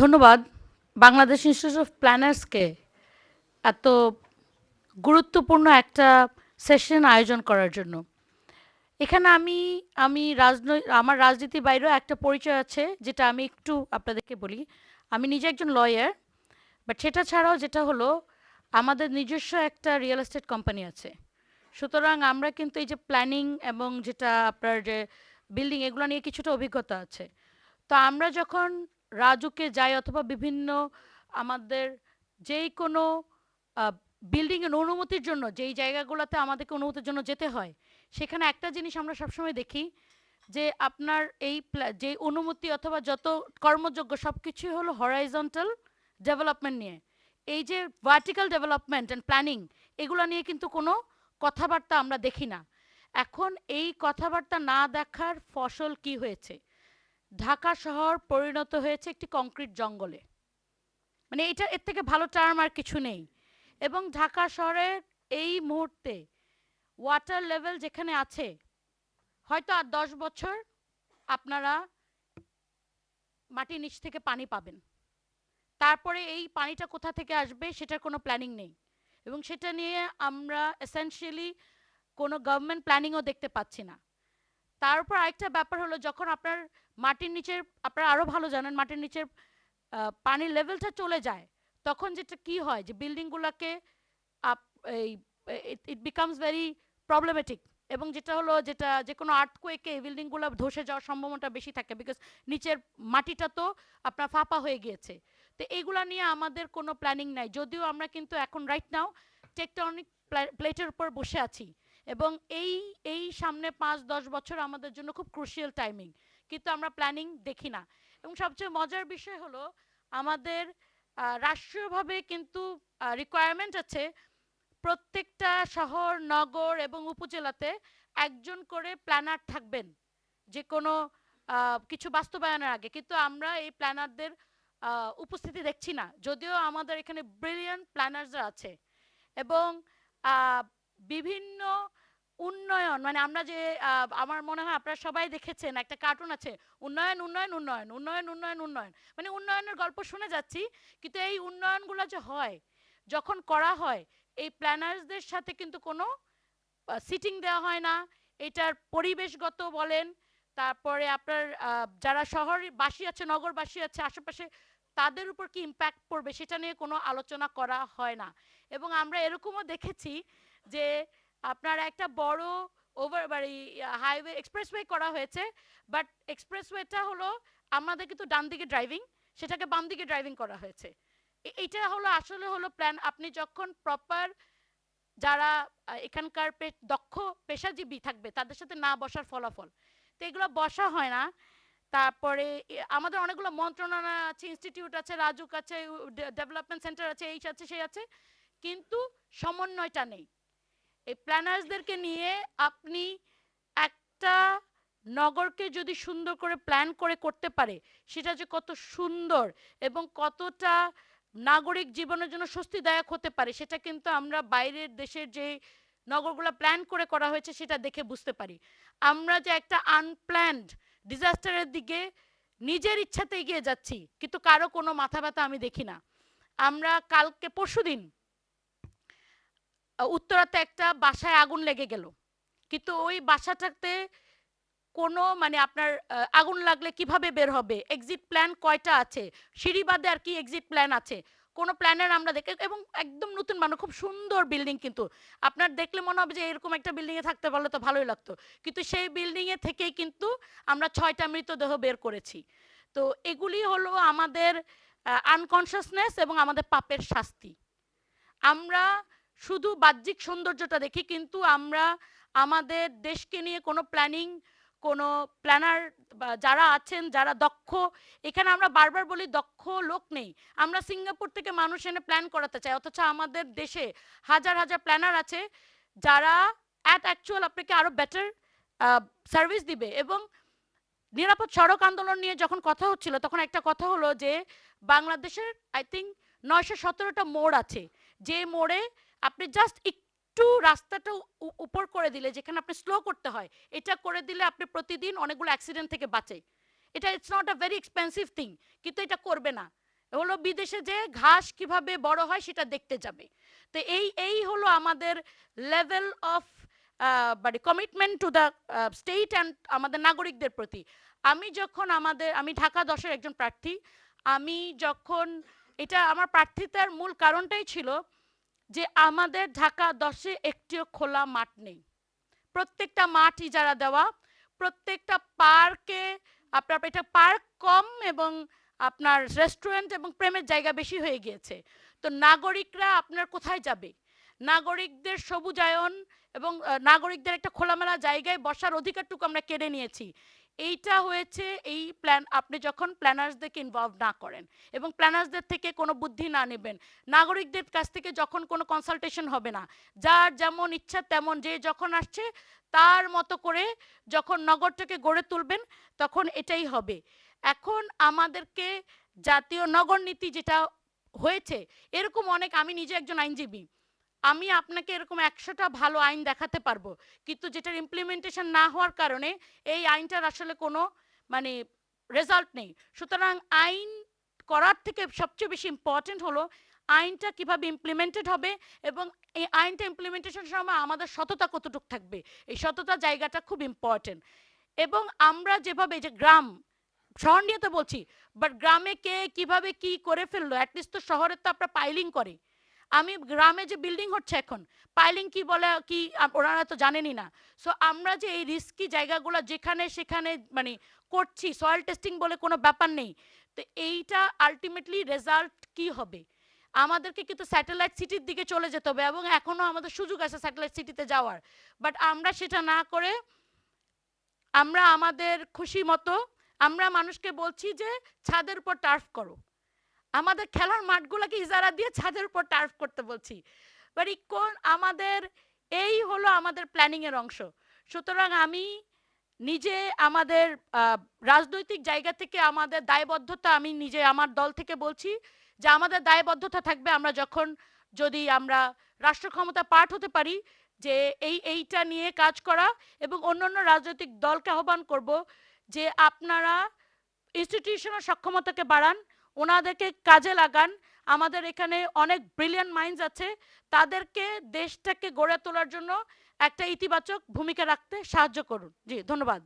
ধন্যবাদ। Bangladesh institute of প্ল্যানার্সকে এত গুরুত্বপূর্ণ একটা সেশন আয়োজন করার জন্য। এখানে আমি আমি রাজনৈ, আমার রাজনীতি বাইরেও একটা পরিচয় আছে, যেটা আমি একটু আপনাদেরকে বলি। আমি নিজে একজন লয়ার বাট সেটা ছাড়াও যেটা হলো, আমাদের নিজস্ব একটা রিয়েল এস্টেট কোম্পানি আছে। সুতরাং আমরা কিন্তু এই যে প্ল্যানিং এবং যেটা আপনার যে বিল্ডিং এগুলো নিয়ে কিছুটা অভিজ্ঞতা আছে। তো আমরা যখন রাজুকে যাই অথবা বিভিন্ন আমাদের যেই কোনো বিল্ডিং এর অনুমতির জন্য, যেই জায়গাগুলোতে আমাদেরকে অনুমতির জন্য যেতে হয়, সেখানে একটা জিনিস আমরা সবসময় দেখি যে আপনার এই যে অনুমতি অথবা যত কর্মযোগ্য সব কিছুই হলো হরাইজন্টাল ডেভেলপমেন্ট নিয়ে। এই যে ভার্টিক্যাল ডেভেলপমেন্ট অ্যান্ড প্ল্যানিং এগুলো নিয়ে কিন্তু কোনো কথাবার্তা আমরা দেখি না। এখন এই কথাবার্তা না দেখার ফসল কি হয়েছে? ঢাকা শহর পরিণত হয়েছে একটি কংক্রিট জঙ্গলে। মানে এটা, এর থেকে ভালো টার্ম আর কিছু নেই। এবং ঢাকা শহরের এই মুহূর্তে ওয়াটার লেভেল যেখানে আছে, হয়তো আর দশ বছর আপনারা মাটির নিচ থেকে পানি পাবেন। তারপরে এই পানিটা কোথা থেকে আসবে সেটার কোনো প্ল্যানিং নেই। এবং সেটা নিয়ে আমরা এসেনশিয়ালি কোনো গভর্নমেন্ট প্ল্যানিংও দেখতে পাচ্ছি না। তার উপর আরেকটা ব্যাপার হলো যখন আপনার মাটির নিচের, আপনারা আরও ভালো জানেন মাটির নিচের পানির লেভেলটা চলে যায়, তখন যেটা কি হয় যে বিল্ডিংগুলোকে এই ইট বিকামস ভেরি প্রবলেমেটিক এবং যেটা হলো যেটা যে কোনো আর্থকোয়েকে বিল্ডিংগুলো ধসে যাওয়ার সম্ভাবনাটা বেশি থাকে বিকজ নিচের মাটিটা তো আপনার ফাঁপা হয়ে গিয়েছে। তো এইগুলা নিয়ে আমাদের কোনো প্ল্যানিং নাই, যদিও আমরা কিন্তু এখন রাইট নাও টেকটনিক প্লেটের উপর বসে আছি। এবং এই এই সামনে পাঁচ, দশ বছর আমাদের জন্য খুব ক্রুশিয়াল টাইমিং কিন্তু আমরা প্ল্যানিং দেখি না। এবং সবচেয়ে মজার বিষয় হলো, আমাদের রাষ্ট্রীয়ভাবে কিন্তু রিকোয়ারমেন্ট আছে প্রত্যেকটা শহর, নগর এবং উপজেলাতে একজন করে প্ল্যানার থাকবেন। যে কোনো কিছু বাস্তবায়নের আগে। কিন্তু আমরা এই প্ল্যানারদের উপস্থিতি দেখছি না। যদিও আমাদের এখানে ব্রিলিয়ান্ট প্ল্যানার্সরা আছে। এবং বিভিন্ন উন্নয়ন মানে আমরা যে আমার মনে হয় আপনারা সবাই দেখেছেন একটা কার্টুন আছে, উন্নয়ন উন্নয়ন উন্নয়ন উন্নয়ন উন্নয়ন উন্নয়ন। মানে উন্নয়নের গল্প শুনে যাচ্ছি, কিন্তু এই উন্নয়নগুলো যে হয়, যখন করা হয়, এই প্ল্যানার্সদের সাথে কিন্তু কোনো সিটিং দেওয়া হয় না। এটার পরিবেশগত বলেন, তারপরে আপনার যারা শহরবাসী আছে, নগরবাসী আছে, আশেপাশে, তাদের উপর কি ইম্প্যাক্ট পড়বে, সেটা নিয়ে কোনো আলোচনা করা হয় না। এবং আমরা এরকমও দেখেছি যে আপনার একটা বড় ওভার বাড়ি হাইওয়ে এক্সপ্রেসওয়ে করা হয়েছে বাট এক্সপ্রেসওয়েটা হলো আমাদের কিন্তু ডান দিকে ড্রাইভিং সেটাকে বাম দিকে ড্রাইভিং করা হয়েছে। এইটা হলো, আসলে হলো প্ল্যান আপনি যখন প্রপার যারা এখানকার দক্ষ পেশাজীবী থাকবে, তাদের সাথে না বসার ফলাফল। তো এগুলো বসা হয় না। তারপরে আমাদের অনেকগুলো মন্ত্রণালয় আছে ইনস্টিটিউট আছে, রাজুক আছে ডেভেলপমেন্ট সেন্টার আছে এই আছে, সেই আছে, কিন্তু সমন্বয়টা নেই। এই প্ল্যানার্সদেরকে নিয়ে আপনি একটা নগরকে যদি সুন্দর করে প্ল্যান করে করতে পারে সেটা যে কত সুন্দর এবং কতটা নাগরিক জীবনের জন্য স্বস্তিদায়ক হতে পারে সেটা কিন্তু আমরা বাইরের দেশের যে নগরগুলো প্ল্যান করে করা হয়েছে সেটা দেখে বুঝতে পারি। আমরা যে একটা আনপ্ল্যান্ড ডিজাস্টারের দিকে নিজের ইচ্ছাতে এগিয়ে যাচ্ছি কিন্তু কারও কোনো মাথা ব্যথা আমি দেখি না। আমরা কালকে পরশুদিন আহ, উত্তরাতে একটা বাসায় আগুন লেগে গেল। কিন্তু ওই বাসাটাতে কোনো মানে আপনার আগুন লাগলে কীভাবে বের হবে? এক্সিট প্ল্যান কয়টা আছে? সিঁড়ি বাদে আর কি এক্সিট প্ল্যান আছে? কোনো প্ল্যানের আমরা দেখে, এবং একদম নতুন মানে খুব সুন্দর বিল্ডিং কিন্তু। আপনার দেখলে মনে হবে যে এরকম একটা বিল্ডিংয়ে থাকতে পারলে তো ভালোই লাগতো। কিন্তু সেই বিল্ডিংয়ে থেকেই কিন্তু আমরা ছয়টা মৃতদেহ বের করেছি। তো এগুলি হলো আমাদের আনকনসিয়াসনেস এবং আমাদের পাপের শাস্তি। আমরা শুধু বাহ্যিক সৌন্দর্যটা দেখি, কিন্তু আমরা আমাদের দেশকে নিয়ে কোনো প্ল্যানিং কোনো প্ল্যানার যারা আছেন, যারা দক্ষ, এখানে আমরা বারবার বলি দক্ষ লোক নেই। আমরা সিঙ্গাপুর থেকে মানুষ এনে প্ল্যান করাতে চাই, অথচ আমাদের দেশে হাজার হাজার প্ল্যানার আছে, যারা অ্যাট অ্যাকচুয়াল আপনাকে আরও বেটার সার্ভিস দিবে। এবং নিরাপদ সড়ক আন্দোলন নিয়ে যখন কথা হচ্ছিল, তখন একটা কথা হলো যে, বাংলাদেশের আই থিঙ্ক নয়শো সতেরোটা মোড় আছে। যে মোড়ে আপনি জাস্ট একটু রাস্তাটা উপর করে দিলে, যেখানে আপনি স্লো করতে হয়, এটা করে দিলে আপনি প্রতিদিন অনেকগুলো অ্যাক্সিডেন্ট থেকে বাঁচে। এটা it's not a very expensive thing কিন্তু এটা করবে না। হলো বিদেশে যে ঘাস কীভাবে বড় হয় সেটা দেখতে যাবে। তো এই এই হলো আমাদের লেভেল অফ মানে commitment to the state and আমাদের নাগরিকদের প্রতি। আমি যখন আমাদের, আমি ঢাকা দশের একজন প্রার্থী। আমি যখন, এটা আমার প্রার্থিতার মূল কারণটাই ছিল যে আমাদের ঢাকা দশে একটিও খোলা মাঠ নেই। প্রত্যেকটা মাঠ ইজারা দেওয়া, প্রত্যেকটা পার্কে, আপনার এটা পার্ক কম এবং আপনার রেস্টুরেন্ট এবং প্রেমের জায়গা বেশি হয়ে গিয়েছে। তো নাগরিকরা আপনার কোথায় যাবে? নাগরিকদের সবুজায়ন এবং নাগরিকদের একটা খোলামেলা জায়গায় বসার অধিকারটুকু আমরা কেড়ে নিয়েছি। এইটা হয়েছে এই প্ল্যান আপনি যখন প্ল্যানার্সদেরকে ইনভলভ না করেন এবং প্ল্যানার্সদের থেকে কোনো বুদ্ধি না নেবেন, নাগরিকদের কাছ থেকে যখন কোনো কনসালটেশন হবে না, যার যেমন ইচ্ছা তেমন যে যখন আসছে, তার মতো করে যখন নগরটাকে গড়ে তুলবেন, তখন এটাই হবে। এখন আমাদেরকে জাতীয় নগর নীতি যেটা হয়েছে, এরকম অনেক, আমি নিজে একজন আইনজীবী আমি আপনাকে এরকম একশোটা ভালো আইন দেখাতে পারব। কিন্তু যেটার ইমপ্লিমেন্টেশন না হওয়ার কারণে এই আইনটার আসলে কোনো মানে রেজাল্ট নেই। সুতরাং আইন করার থেকে সবচেয়ে বেশি ইম্পর্টেন্ট হলো আইনটা কীভাবে ইমপ্লিমেন্টেড হবে এবং এই আইনটা ইমপ্লিমেন্টেশন সময় আমাদের সততা কতটুকু থাকবে। এই সততা জায়গাটা খুব ইম্পর্টেন্ট এবং আমরা যেভাবে যে গ্রাম, শহর নিয়ে তো বলছি বাট গ্রামে কে কীভাবে কি করে ফেলল? অ্যাটলিস্ট তো শহরে তো আপনার পাইলিং করে। আমি গ্রামে যে বিল্ডিং হচ্ছে এখন পাইলিং কি বলে, কি ওনারা তো জানেনই না। সো আমরা যে এই রিস্কি জায়গাগুলো যেখানে সেখানে মানে করছি সয়েল টেস্টিং বলে কোনো ব্যাপার নেই। তো এইটা আলটিমেটলি রেজাল্ট কি হবে? আমাদেরকে কিন্তু স্যাটেলাইট সিটির দিকে চলে যেতে হবে এবং এখনও আমাদের সুযোগ আছে স্যাটেলাইট সিটিতে যাওয়ার। বাট আমরা সেটা না করে, আমরা আমাদের খুশি মতো, আমরা মানুষকে বলছি যে ছাদের উপর টার্ফ করো। আমাদের খেলার মাঠগুলোকে ইজারা দিয়ে ছাদের উপর টার্ফ করতে বলছি। বাট কোন আমাদের, এই হলো আমাদের প্ল্যানিং এর অংশ। সুতরাং আমি নিজে আমাদের রাজনৈতিক জায়গা থেকে আমাদের দায়বদ্ধতা আমি নিজে আমার দল থেকে বলছি যে আমাদের দায়বদ্ধতা থাকবে আমরা যখন যদি আমরা রাষ্ট্র ক্ষমতা পাঠ হতে পারি যে এই, এইটা নিয়ে কাজ করা এবং অন্যান্য রাজনৈতিক দলকে আহ্বান করব যে আপনারা ইনস্টিটিউশনাল সক্ষমতাকে বাড়ান ওনাদেরকে কাজে লাগান। আমাদের এখানে অনেক ব্রিলিয়ান মাইন্ডস আছে। তাদেরকে দেশটাকে গড়ে তোলার জন্য একটা ইতিবাচক ভূমিকা রাখতে সাহায্য করুন। জি, ধন্যবাদ।